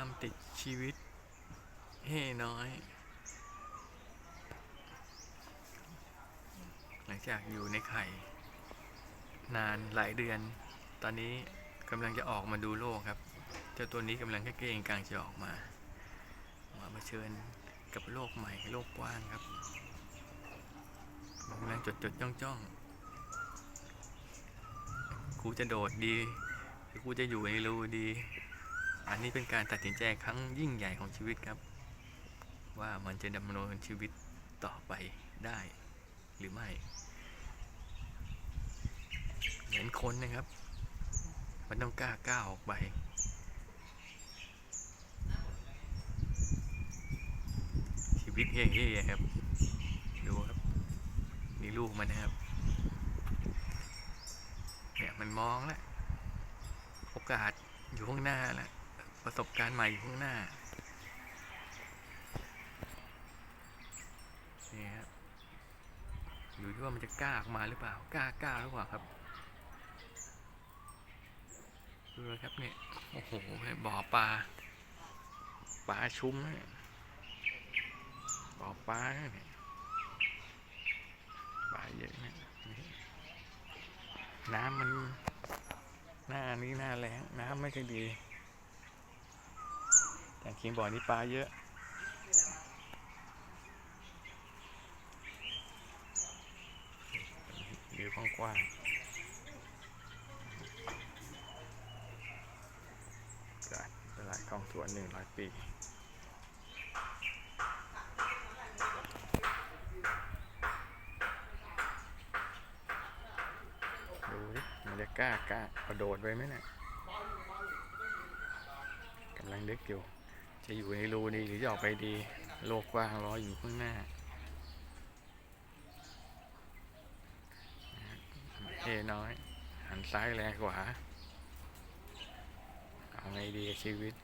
ามติดชีวิตเฮ่น้อย หลังจากอยู่ในไข่ นานหลายเดือน ตอนนี้กำลังจะออกมาดูโลกครับ เจ้าตัวนี้กำลังแค่เก่งกลางจะออกมา มาเผชิญกับโลกใหม่โลกกว้างครับกำลังจดจดจ้องจ้องกูจะโดดดีกูจะอยู่ในรูดี อันนี้เป็นการตัดสินใจครั้งยิ่งใหญ่ของชีวิตครับ ว่ามันจะดำเนินชีวิตต่อไปได้หรือไม่เหมือนคนนะครับ มันต้องกล้าก้าวออกไปชีวิตเฮ่ๆครับดูครับนี่ลูกมันนะครับเนี่ยมันมองแล้วโอกาสอยู่ข้างหน้าแล้ว ประสบการณ์ใหม่อยู่ข้างหน้านี่ครับอยู่ที่ว่ามันจะกล้าออกมาหรือเปล่ากล้ากล้าหรือเปล่าครับดูนะครับเนี่ยโอ้โหบ่อปลาปลาชุ้มบ่อปลาเนี่ยปลาเยอะเนี่ยน้ำมันหน้านี้หน้าแรงน้ำไม่ค่อยดี แต่คิงบ่อนี้ปลาเยอะวิวกว้างๆจากตลาดคลองสวนหนึ่งร้อยปีดูดิมันจะกล้ากล้ากระโดดไปไหมเนี่ยกำลังนึกอยู่ จะอยู่ในรูดีหรือจะออกไปดี โลกกว้างรออยู่ข้างหน้าเอน้อย หันซ้ายแรงขวา เอาไงดีกับชีวิต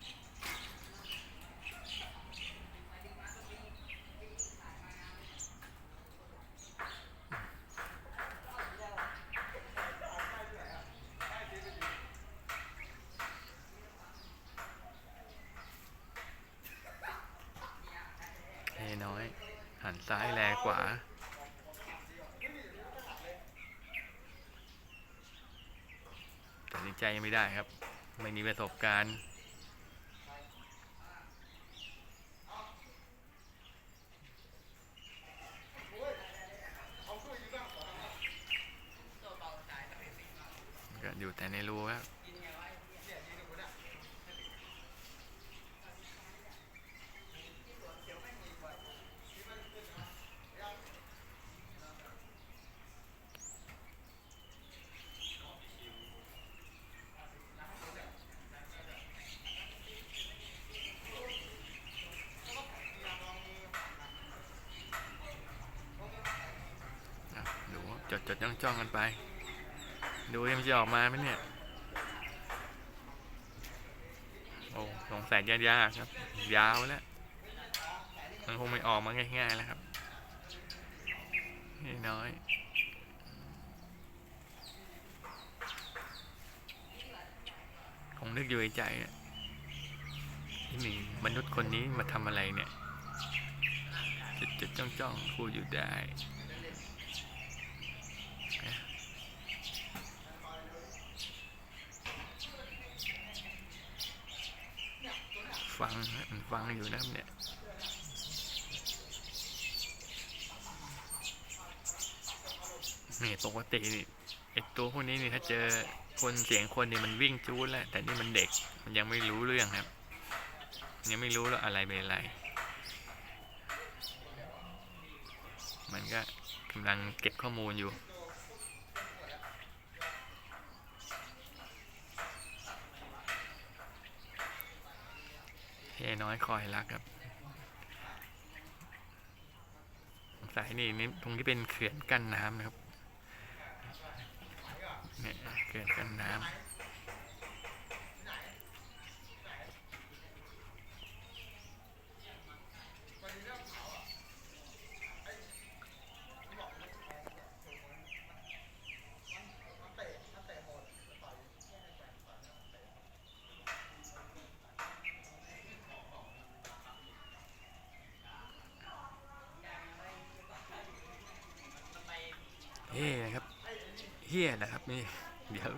เอน้อย หัน ซ้ายแลขวาตัดสินใจไม่ได้ครับ ไม่มีประสบการณ์อยู่แต่ในรูครับ อะดู จดจดจ้องจ้องกันไป ดูยังจะออกมาไหมเนี่ย โอ้สงสัยยากครับ ยาวแล้วมันคงไม่ออกมาง่ายๆแล้วครับนี่น้อยคงนึกอยู่ในใจอะที่มีมนุษย์คนนี้มาทำอะไรเนี่ยจดจดจ้องจ้องๆพูดอยู่ได้ ฟั งนะมันฟังอยู่นะครับเนี่ยนี่ปกตินี่ไอตัวพวกนี้นี่ถ้าเจอคนเสียงคนนี่มันวิ่งจู้ดแล้วแต่นี่มันเด็กมันยังไม่รู้เรื่องครับ ยังไม่รู้แล้วอะไรเป็นอะไร มันก็กำลังเก็บข้อมูลอยู่ น้อยคอยรักครับสายนี่นี่ตรงที่เป็นเขื่อนกั้นน้ำนะครับเนี่ยเขื่อนกั้นน้ำ เฮีย นะครับ นี่ เดี๋ยว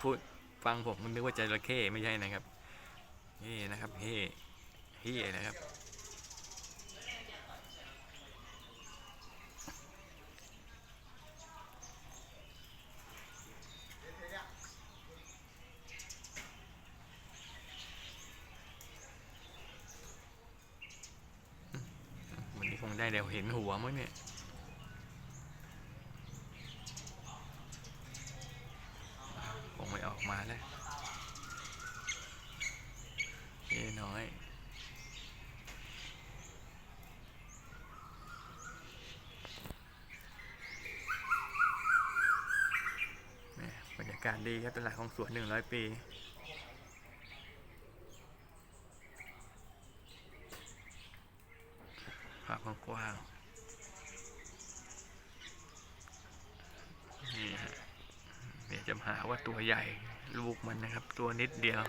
พูดฟังผมนึกว่าจระเข้ไม่ใช่นะครับเฮียนะครับเฮียเฮียนะครับวันนี้คงได้เดี๋ยวเห็นหัวมั้งเนี่ย คงไม่ออกมาแล้วเอ้น้อย แหม่บรรยาศดีครับตลาดของสวนหนึ่งร้อยปีภาพกว้างนี่ฮะเดี๋ยวจะหาว่าตัวใหญ่ลูกมันนะครับ ตัวนิดเดียว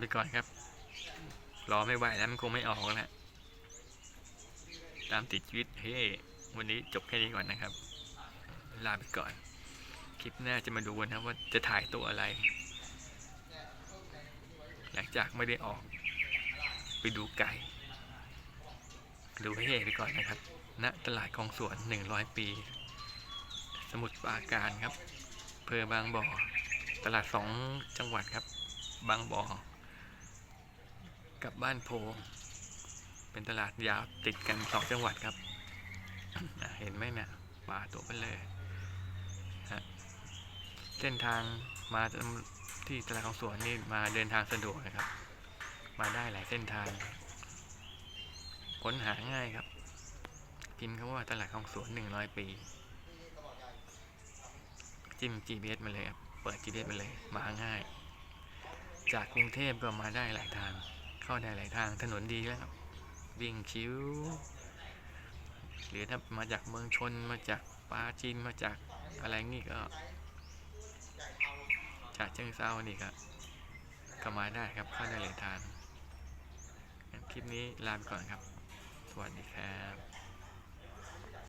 ไปก่อนครับ รอไม่ไหวแล้วมันคงไม่ออกแล้วตามติดชีวิตเฮ้ วันนี้จบแค่นี้ก่อนนะครับ ลาไปก่อน คลิปหน้าจะมาดูนะครับว่าจะถ่ายตัวอะไร หลังจากไม่ได้ออก ไปดูไก่ดูให้เฮ้ไปก่อนนะครับณตลาดคลองสวน 100 ปี สมุทรปราการครับเภอบางบ่อ ตลาดสองจังหวัดครับ บางบ่อ กับบ้านโพ เป็นตลาดยาวติดกันสองจังหวัดครับ เห็นไหมเนี่ยป่าตัวเป็นเลยฮะเส้นทางมาที่ตลาดของสวนนี่มาเดินทางสะดวกนะครับ มาได้หลายเส้นทาง ค้นหาง่ายครับ พิมพ์คำว่าตลาดของสวนหนึ่งร้อยปี จิ้ม GPS มาเลยครับ เปิด GPS มาเลย มาง่าย จากกรุงเทพก็มาได้หลายทาง เข้าได้หลายทางถนนดีแล้ววิ่งคิ้วหรือถ้ามาจากเมืองชนมาจากปาจีนมาจากอะไรงี้ก็จากเชิงเซานี่ก็ก็มาได้ครับเข้าได้หลายทางคลิปนี้ลาไปก่อนครับ สวัสดีครับ